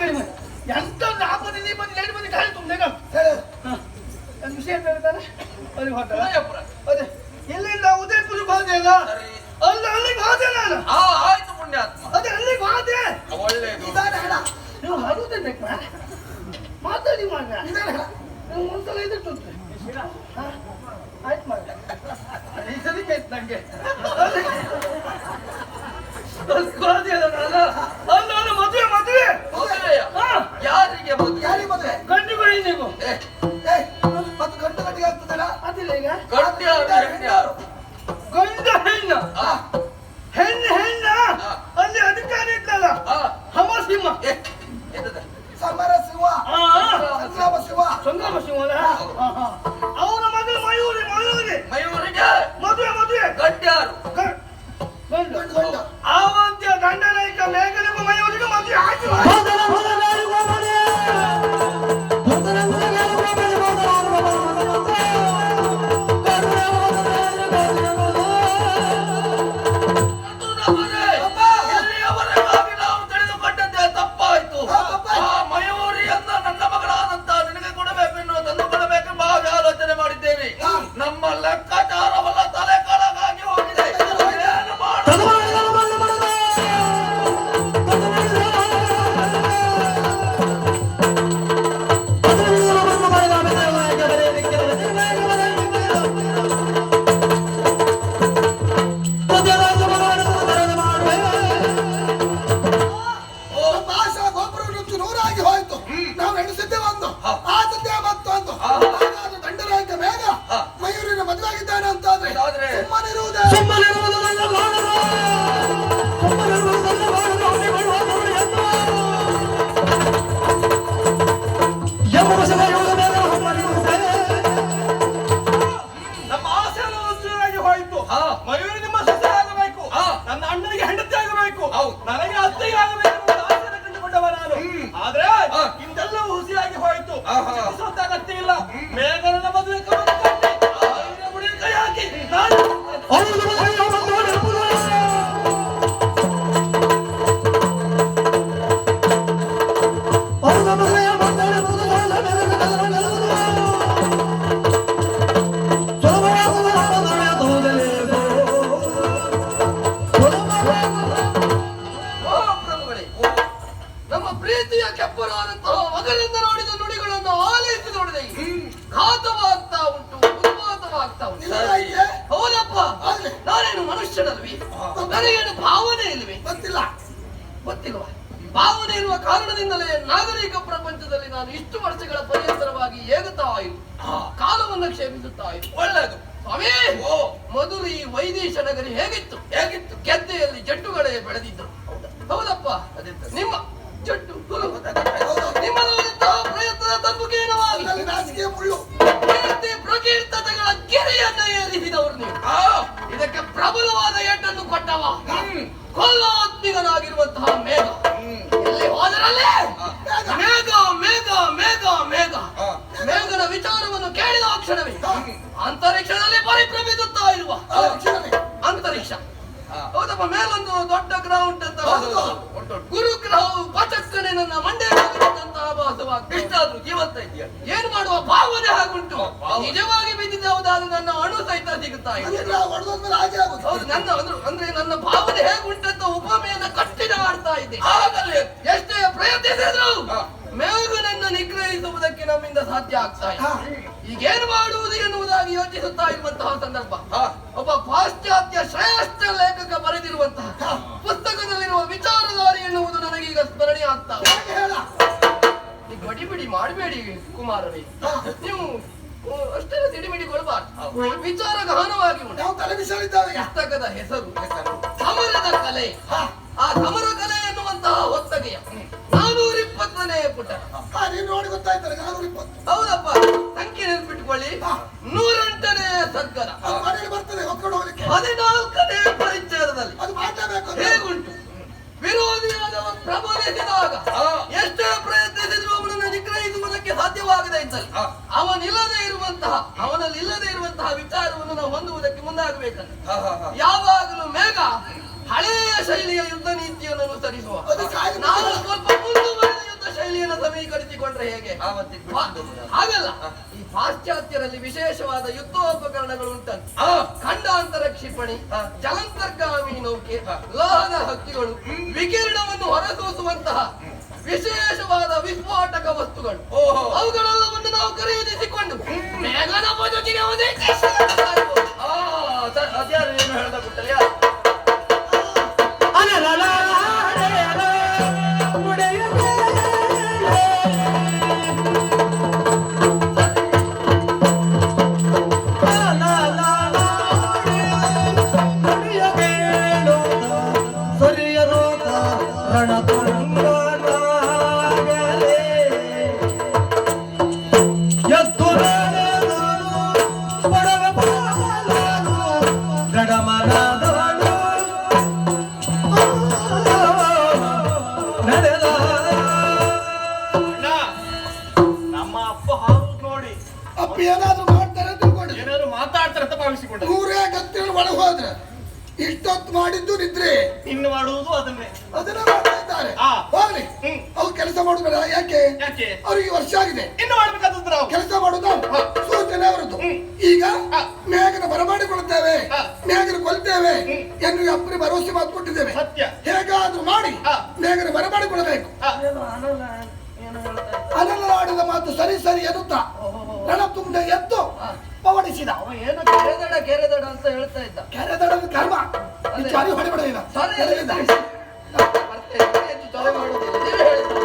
ಹೇಳಿ. ಎಂತ ಒಂದು ಆ ಬದಿ ಬಂದು ಬದಿ ಎರಡು ಬದಿ ಗಾಳಿ ತುಂಬಿದೆ ಹೇಳು ಒಂದು ವಿಷಯ ಅಂತ ಹೇಳ್ತಾರೆ ಅಲ್ಲಿ ಹೋದ ಉದಯಪುರ ಅದೇ. ಇಲ್ಲಿಂದ ಉದಯಪುರಕ್ಕೆ ಹೋದೆ ಅಲ್ಲ ಅಲ್ಲ ಅಲ್ಲಿ ಅಲ್ಲಿಗೆ ಹೋದೆ ನಾನು. ಆ ಆಯ್ತು ಪುಣ್ಯಾತ್ಮ. ಅದೇ ಅಲ್ಲಿಗೆ ಹೋದೆ ಒಳ್ಳೇದು. ನೀವು ಹರುದೇ ಮಾತಾಡಿ ಮಾಡ ಒಂದ್ಸಲ ಇದ್ದು ಆಯ್ತು ಮಾಡ ಈ ಸರಿ ನಂಗೆ. ಹೋದೆ ಅಲ್ಲ Yeah. 아우 나가냐? ಕೆಪ್ಪರಾದಂತಹ ನೋಡಿದ ನುಡಿಗಳನ್ನು ಆಲೈಸಿ ನೋಡಿದೆ. ಘಾತವಾಗ್ತಾ ಉಂಟು ಉನ್ಮಾದವಾಗ್ತಾ ಉಂಟು? ಹೌದಪ್ಪ. ನಾನೇನು ಮನುಷ್ಯನಲ್ವಿ? ನನಗೇನು ಭಾವನೆ ಇಲ್ವಿ? ಗೊತ್ತಿಲ್ಲ. ಗೊತ್ತಿಲ್ವಾ? ಭಾವನೆ ಇರುವ ಕಾರಣದಿಂದಲೇ ನಾಗರಿಕ ಪ್ರಪಂಚದಲ್ಲಿ ನಾನು ಇಷ್ಟು ವರ್ಷಗಳ ಪರ್ಯಂತರವಾಗಿ ಏಗುತ್ತಾ ಆಯು ಕಾಲವನ್ನು ಕ್ಷೇಮಿಸುತ್ತಾ ಇರು. ಒಳ್ಳೆಯದು ಸ್ವಾಮಿ ಓ. ಮೊದಲು ಈ ವೈದೇಶ ನಗರಿ ಹೇಗಿತ್ತು? ಹೇಗಿತ್ತು? ಗೆದ್ದೆಯಲ್ಲಿ ಜಟ್ಟುಗಳೇ ಬೆಳೆದಿದ್ದು ಕೊಲ್ಲಾತ್ಮಿಗನಾಗಿರುವಂತಹ ಮೇಘ. ಎಲ್ಲಿ ಹೋದರಲ್ಲಿ? ಮೇಘ ಮೇಘ ಮೇಘ ಮೇಘ. ಮೇಘನ ವಿಚಾರವನ್ನು ಕೇಳಿದ ಕ್ಷಣವೇ ಅಂತರಿಕ್ಷದಲ್ಲಿ ಪರಿಭ್ರಮಿಸುತ್ತಾ ಇರುವ ಅಂತರಿಕ್ಷ. ಹೌದಪ್ಪ ಮೇಲೊಂದು ದೊಡ್ಡ ಗ್ರೌಂಡ್ ಅಂತ ಗುರುಗ್ರಹವು ಗುರು ಗ್ರಹವು ಪಚಕ್ಕನೆ ನನ್ನ ಮಂಡ್ಯದಂತಹ ಭಾಸವಾಗ್ತದೆ. ಇಷ್ಟಾದ್ರೂ ಜೀವಂತ ಇದೆಯಾ ಏನ್ ಮಾಡುವ ಭಾವನೆ ಹಾಗುಂಟು. ನಿಜವಾಗಿ ಬಿದ್ದಿದ್ದ ಹೌದಾದ್ರೆ ನನ್ನ ಅಣು ಸಹಿತ ಸಿಗುತ್ತಾ ಇದೆ. ಹೌದು ನನ್ನ ಅಂದ್ರೆ ಅಂದ್ರೆ ನನ್ನ ಆಗಲೇ ಎಷ್ಟೇ ಪ್ರಯತ್ನಿಸಿದ್ರು. ಮೇಘನನ್ನು ನಿಗ್ರಹಿಸುವುದಕ್ಕೆ ನಮ್ಮಿಂದ ಸಾಧ್ಯ ಆಗ್ತಾ ಇಲ್ಲ. ಇದೆ ಈಗೇನು ಮಾಡುವುದು ಎನ್ನುವುದಾಗಿ ಯೋಚಿಸುತ್ತಾ ಇರುವಂತಹ ಸಂದರ್ಭ. ಒಬ್ಬ ಪಾಶ್ಚಾತ್ಯ ಶ್ರೇಷ್ಠ ಲೇಖಕ ಬರೆದಿರುವಂತಹ ಪುಸ್ತಕದಲ್ಲಿರುವ ವಿಚಾರಧಾರೆ ಎನ್ನುವುದು ನನಗೀಗ ಸ್ಮರಣೆ ಆಗ್ತಾ. ಹಾಗೆ ಗಡಿಬಿಡಿ ಮಾಡಬೇಡಿ ಕುಮಾರರೇ. ನೀವು ಅಷ್ಟೆಲ್ಲ ಸಿಡಿಮಿಡಿ ಕೊಡಬಾರ್ದು ವಿಚಾರ ಗಹನವಾಗಿ ಉಂಟು. ನಾವು ಪುಸ್ತಕದ ಹೆಸರು. ಸಮರದ ಕಲೆ. ಆ ಸಮರ ನೀನು ನೋಡಿ ಗೊತ್ತಾಯ್ತಾರೆ ನಾನೂರ ಇಪ್ಪತ್ತು. ಹೌದಪ್ಪ ಸಂಖ್ಯೆ ನೆನ್ಪಿಟ್ಕೊಳ್ಳಿ. ನೂರೆಂಟನೇ ಅದು ಮನೆಯಲ್ಲಿ ಬರ್ತದೆ ಹೊತ್ಕೊಂಡು ಹೋಗ್ಲಿಕ್ಕೆ. ಹದಿನಾಲ್ಕನೇ ಪರಿಚ್ಛೇದದಲ್ಲಿ ಅದು ಮಾತಾಡಬೇಕು. ಹೇಗುಂಟು? ವಿರೋಧಿಯಾದವ ಪ್ರಬಲಿಸಿದಾಗ ಎಷ್ಟೇ ಪ್ರಯತ್ನಿಸಿದ್ರು ಅವನನ್ನು ನಿಗ್ರಹಿಸುವುದಕ್ಕೆ ಸಾಧ್ಯವಾಗದೇ ಇದ್ದಲ್ಲಿ. ಅವನಿಲ್ಲದೆ ಇರುವಂತಹ ಅವನಲ್ಲಿ ಇಲ್ಲದೆ ಇರುವಂತಹ ವಿಚಾರವನ್ನು ನಾವು ಹೊಂದುವುದಕ್ಕೆ ಮುಂದಾಗಬೇಕಂತ. ಯಾವಾಗಲೂ ಮೇಘ ಹಳೆಯ ಶೈಲಿಯ ಯುದ್ಧ ನೀತಿಯನ್ನು ಅನುಸರಿಸುವ. ನಾವು ಸ್ವಲ್ಪ ಹೇಗೆ ಸಮೀಕರಿಸಿಕೊಂಡ್ರೆ ಹೇಗೆ? ಹಾಗಲ್ಲ. ಈ ಪಾಶ್ಚಾತ್ಯರಲ್ಲಿ ವಿಶೇಷವಾದ ಯುದ್ಧೋಪಕರಣಗಳು ಉಂಟಂತೆ ಖಂಡಾಂತರ ಕ್ಷಿಪಣಿ. ಜಲಂತರ್ಗಾಮಿ ನೌಕೆ. ಲೋಹದ ಹಕ್ಕಿಗಳು ವಿಕಿರಣವನ್ನು ಹೊರಸೂಸುವಂತಹ ವಿಶೇಷವಾದ ವಿಸ್ಫೋಟಕ ವಸ್ತುಗಳು. ಓಹೋ. ಅವುಗಳೆಲ್ಲವನ್ನು ನಾವು ಖರೀದಿಸಿಕೊಂಡು ಮೇಘನ ಜೊತೆಗೆ ಅದ್ಯಾರು ಏನು ಹೇಳಿದ ಗುಟ್ಟಲಿಯ ಏನಾದ್ರು ಮಾಡ್ತಾರೆ ಅಂತ ತಿಳ್ಕೊಂಡಿದ್ದೆ ಏನಾದ್ರು ಮಾತಾಡ್ತಾರೆ ಅಂತ ಭಾವಿಸಿಕೊಂಡ. ನೂರೇ ಗತ್ತಿಗಳು ಒಳಗೆ ಹೋದ್ರೆ ಇಷ್ಟೊತ್ತು ಮಾಡಿದ್ದು ನಿದ್ರೆ. ಇನ್ನು ಮಾಡುವುದು ಅದನ್ನೇ. ಅದನ್ನ ಮಾಡ್ತಾ ಇದ್ದಾರೆ. ಆ. ಹೋಗ್ಲಿ. ಹ್ಮ್. ಅವ್ರು ಕೆಲಸ ಮಾಡುದ ಯಾಕೆ? ಯಾಕೆ? ಅವ್ರಿಗೆ ವರ್ಷ ಆಗಿದೆ. ಇನ್ನು ಮಾಡ್ಬೇಕಾದದ್ದು ನಾವು. ಕೆಲಸ ಮಾಡುದು ಸೂಚನೆ ಅವರದ್ದು. ಹ್ಮ್. ಈಗ. ಮೇಘನ ಬರಮಾಡಿಕೊಳ್ಳುತ್ತೇವೆ ಹ. ಮೇಘನ ಕೊಲ್ತೇವೆ. ಹ್ಮ್. ಎಂದು ಅಪ್ಪನಿ ಭರವಸೆ ಮಾತು ಕೊಟ್ಟಿದ್ದೇವೆ. ಸತ್ಯ. ಹೇಗಾದ್ರೂ ಮಾಡಿ ಹ. ಮೇಘನ ಬರಮಾಡಿಕೊಳ್ಳಬೇಕು ಆ, ಅನಲಾಡಿದ ಮಾತು ಸರಿ ಸರಿ ಎನ್ನುತ್ತಾ? ರಣ ತುಂಬ ಎದ್ದು ಪವಡಿಸಿದ ಅವ ಏನು ಕೆರೆದಡ ಕೆರೆದಡ ಅಂತ ಹೇಳ್ತಾ ಇದ್ದ. ಕೆರೆದಡದ ಕರ್ಮ. ಚಾರಿ ಹೊಡಿಬೇಡ ಈಗ ಸರಿ, ಎಲ್ಲಿಂದ? ಬರ್ತೇನೆ, ಹೆಚ್ಚು ತೊಲೆ ಮಾಡುವುದಿಲ್ಲ ನೀವೇ ಹೇಳಿದ್ದು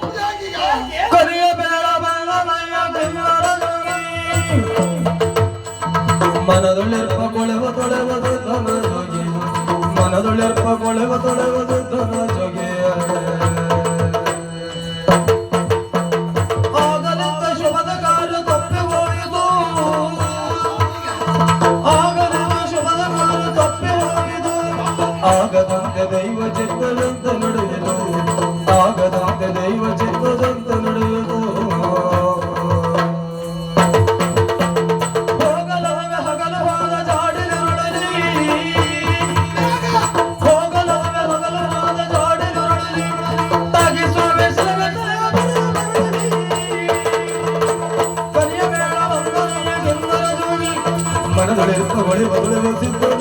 ಹೀಗಾಗೀಗ ಮನದೊಳ್ಳೆರ್ಪ ಕೊಳೆವ ತೊಳೆವದು ಧನ ಜೋಗಿ ಮನದೊಳ್ಳೆರ್ಪ ಕೊಳೆವ ತೊಳೆವದು ಧನ ಜೋಗಿ மனம் இருப்பவளை வலுவசித்து